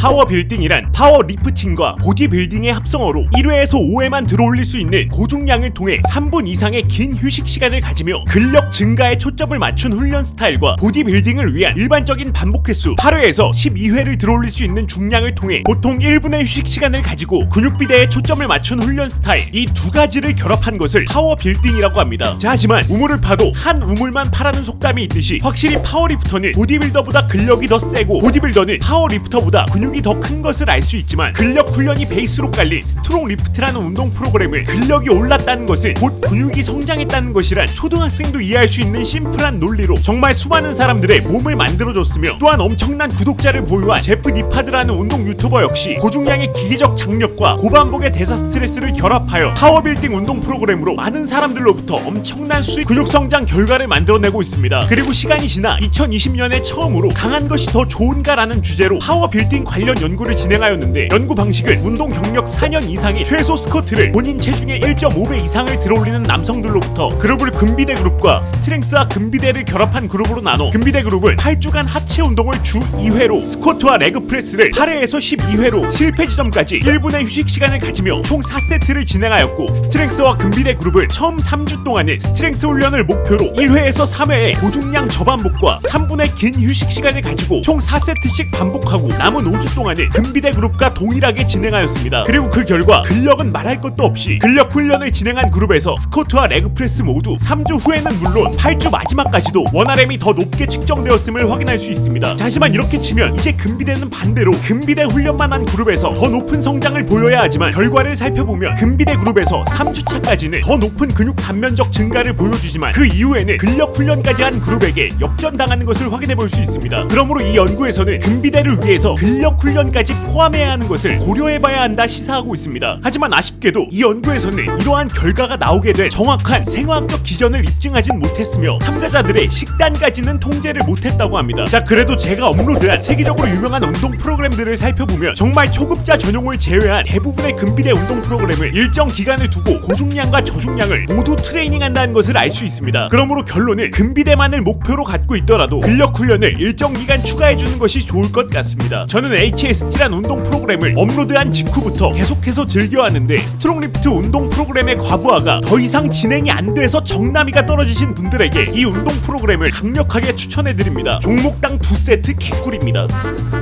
파워 빌딩이란 파워 리프팅과 보디 빌딩의 합성어로 1회에서 5회만 들어올릴 수 있는 고중량을 통해 3분 이상의 긴 휴식 시간을 가지며 근력 증가에 초점을 맞춘 훈련 스타일과 보디 빌딩을 위한 일반적인 반복 횟수 8회에서 12회를 들어올릴 수 있는 중량을 통해 보통 1분의 휴식 시간을 가지고 근육 비대에 초점을 맞춘 훈련 스타일 이 두 가지를 결합한 것을 파워 빌딩이라고 합니다. 자, 하지만 우물을 파도 한 우물만 파라는 속담이 있듯이 확실히 파워리프터는 보디빌더보다 근력이 더 세고 보디빌더는 파워리프터보다 근육 이 더 큰 것을 알 수 있지만 근력 훈련이 베이스로 깔린 스트롱 리프트라는 운동 프로그램을 근력이 올랐다는 것은 곧 근육이 성장했다는 것이란 초등학생도 이해할 수 있는 심플한 논리로 정말 수많은 사람들의 몸을 만들어줬으며 또한 엄청난 구독자를 보유한 제프 니파드라는 운동 유튜버 역시 고중량의 기계적 장력과 고반복의 대사 스트레스를 결합하여 파워빌딩 운동 프로그램으로 많은 사람들로부터 엄청난 수익 근육 성장 결과를 만들어내고 있습니다. 그리고 시간이 지나 2020년에 처음으로 강한 것이 더 좋은가라는 주제로 파워빌딩 관련 연구를 진행하였는데 연구 방식은 운동 경력 4년 이상의 최소 스쿼트를 본인 체중의 1.5배 이상을 들어올리는 남성들로부터 그룹을 금비대 그룹과 스트렝스와 금비대를 결합한 그룹으로 나눠 금비대 그룹은 8주간 하체 운동을 주 2회로 스쿼트와 레그 프레스를 8회에서 12회로 실패 지점까지 1분의 휴식 시간을 가지며 총 4세트를 진행하였고 스트렝스와 금비대 그룹은 처음 3주 동안의 스트렝스 훈련을 목표로 1회에서 3회의 고중량 저반복과 3분의 긴 휴식 시간을 가지고 총 4세트씩 반복하고 남은 5주 동안은 금비대 그룹과 동일하게 진행하였습니다. 그리고 그 결과 근력은 말할 것도 없이 근력 훈련을 진행한 그룹에서 스쿼트와 레그 프레스 모두 3주 후에는 물론 8주 마지막까지도 원RM이 더 높게 측정되었음을 확인할 수 있습니다. 자, 하지만 이렇게 치면 이제 금비대는 반대로 금비대 훈련만 한 그룹에서 더 높은 성장을 보여야 하지만 결과를 살펴보면 금비대 그룹에서 3주차까지는 더 높은 근육 단면적 증가를 보여주지만 그 이후에는 근력 훈련까지 한 그룹에게 역전당하는 것을 확인해 볼 수 있습니다. 그러므로 이 연구에서는 금비대를 위해서 근력 훈련까지 포함해야 하는 것을 고려해 봐야 한다 시사하고 있습니다. 하지만 아쉽게도 이 연구에서는 이러한 결과가 나오게 된 정확한 생화학적 기전을 입증하진 못했으며 참가자들의 식단까지는 통제를 못했다고 합니다. 자, 그래도 제가 업로드한 세계적으로 유명한 운동 프로그램들을 살펴보면 정말 초급자 전용을 제외한 대부분의 금비대 운동 프로그램을 일정 기간을 두고 고중량과 저중량을 모두 트레이닝한다는 것을 알 수 있습니다. 그러므로 결론은 금비대만을 목표로 갖고 있더라도 근력 훈련을 일정 기간 추가해주는 것이 좋을 것 같습니다. 저는 HST란 운동 프로그램을 업로드한 직후부터 계속해서 즐겨왔는데 스트롱 리프트 운동 프로그램의 과부하가 더 이상 진행이 안 돼서 정남이가 떨어지신 분들에게 이 운동 프로그램을 강력하게 추천해드립니다. 종목당 두 세트 개꿀입니다.